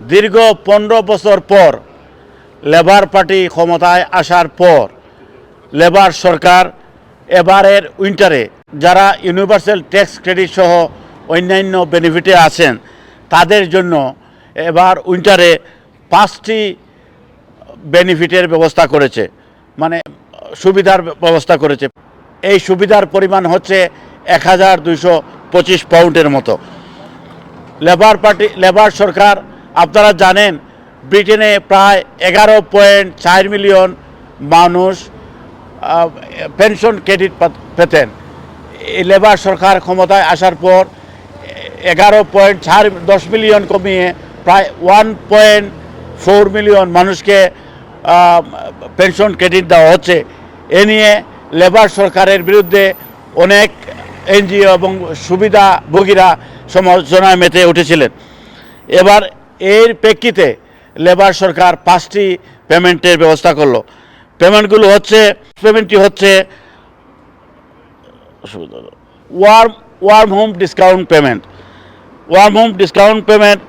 দীর্ঘ পনেরো বছর পর লেবার পার্টি ক্ষমতায় আসার পর লেবার সরকার এবারের উইন্টারে যারা ইউনিভার্সাল ট্যাক্স ক্রেডিট সহ অন্যান্য বেনিফিটে আছেন, তাদের জন্য এবার উইন্টারে পাঁচটি বেনিফিটের ব্যবস্থা করেছে মানে সুবিধার ব্যবস্থা করেছে। এই সুবিধার পরিমাণ হচ্ছে এক হাজার দুইশো পঁচিশ পাউন্ডের মতো। লেবার পার্টি, লেবার সরকার আপনারা জানেন, ব্রিটেনে প্রায় এগারো পয়েন্ট চার মিলিয়ন মানুষ পেনশন ক্রেডিট পেতেন। লেবার সরকার ক্ষমতায় আসার পর, এগারো পয়েন্ট চার, দশ মিলিয়ন কমিয়ে প্রায় ওয়ান পয়েন্ট ফোর মিলিয়ন মানুষকে পেনশন ক্রেডিট দেওয়া হচ্ছে। এ নিয়ে লেবার সরকারের বিরুদ্ধে অনেক এনজিও এবং সুবিধাভোগীরা সমালোচনায় মেতে উঠেছিলেন। এবার এর প্রেক্ষিতে লেবার সরকার পাঁচটি পেমেন্টের ব্যবস্থা করল। পেমেন্টগুলো হচ্ছে, পেমেন্টটি হচ্ছে warm warm home discount payment. Warm home discount payment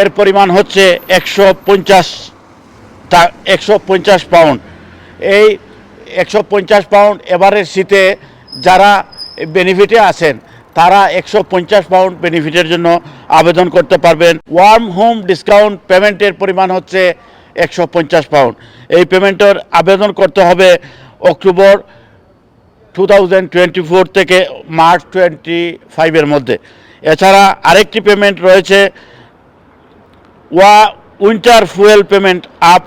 এর পরিমাণ হচ্ছে একশো পঞ্চাশ একশো পঞ্চাশ পাউন্ড। এই একশো পঞ্চাশ পাউন্ড এবারের শীতে যারা বেনিফিটে আছেন তারা একশো পঞ্চাশ পাউন্ড বেনিফিটের জন্য আবেদন করতে পারবেন। ওয়ার্ম হোম ডিসকাউন্ট পেমেন্টের পরিমাণ হচ্ছে একশো পঞ্চাশ পাউন্ড এই পেমেন্টের আবেদন করতে হবে October two thousand twenty four থেকে মার্চ টোয়েন্টি ফাইভের মধ্যে। এছাড়া আরেকটি পেমেন্ট রয়েছে, ওয়া winter fuel payment up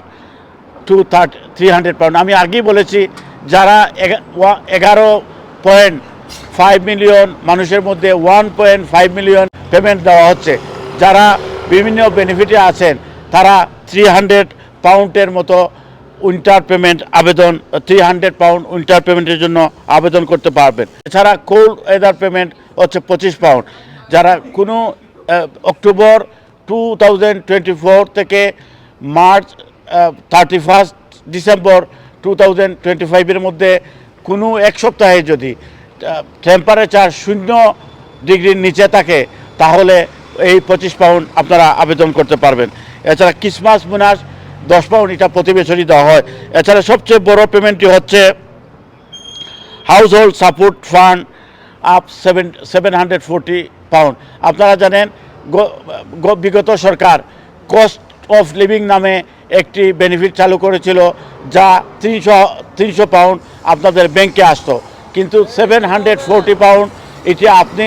to thirty three hundred pound আমি আগেই বলেছি, যারা এগা- এগারো পয়েন্ট ফাইভ মিলিয়ন মানুষের মধ্যে one point five million payment দেওয়া হচ্ছে। যারা বিভিন্ন বেনিফিটে আছেন, তারা থ্রি হান্ড্রেড পাউন্ডের মতো উইন্টার পেমেন্ট আবেদন থ্রি হান্ড্রেড পাউন্ড উইন্টার পেমেন্টের জন্য আবেদন করতে পারবেন। এছাড়া কোল্ড ওয়েদার পেমেন্ট হচ্ছে পঁচিশ পাউন্ড যারা কোনো October two thousand twenty four থেকে March thirty first December two thousand twenty ফাইভের মধ্যে কোনো এক সপ্তাহে যদি টেম্পারেচার শূন্য ডিগ্রির নিচে থাকে, তাহলে এই পঁচিশ পাউন্ড আপনারা আবেদন করতে পারবেন। এছাড়া ক্রিসমাস বোনাস দশ পাউন্ড এটা প্রতি বছরই দেওয়া হয়। এছাড়া সবচেয়ে বড় পেমেন্টটি হচ্ছে household support fund up seven seven hundred forty pound আপনারা জানেন বিগত সরকার কস্ট অফ লিভিং নামে একটি বেনিফিট চালু করেছিল, যা তিনশো তিনশো পাউন্ড আপনাদের ব্যাংকে আসতো। কিন্তু সেভেন হান্ড্রেড ফোরটি পাউন্ড এটি আপনি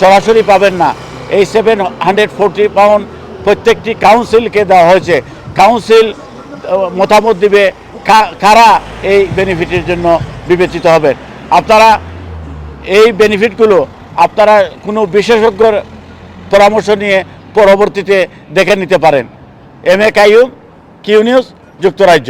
সরাসরি পাবেন না। এই সেভেন হান্ড্রেড ফোরটি পাউন্ড প্রত্যেকটি কাউন্সিলকে দেওয়া হয়েছে। কাউন্সিল মতামত দিবে কারা এই বেনিফিটের জন্য বিবেচিত হবেন আপনারা এই বেনিফিটগুলো আপনারা কোনো বিশেষজ্ঞর পরামর্শ নিয়ে পরবর্তীতে দেখে নিতে পারেন। M A Qayyum Q news যুক্তরাজ্য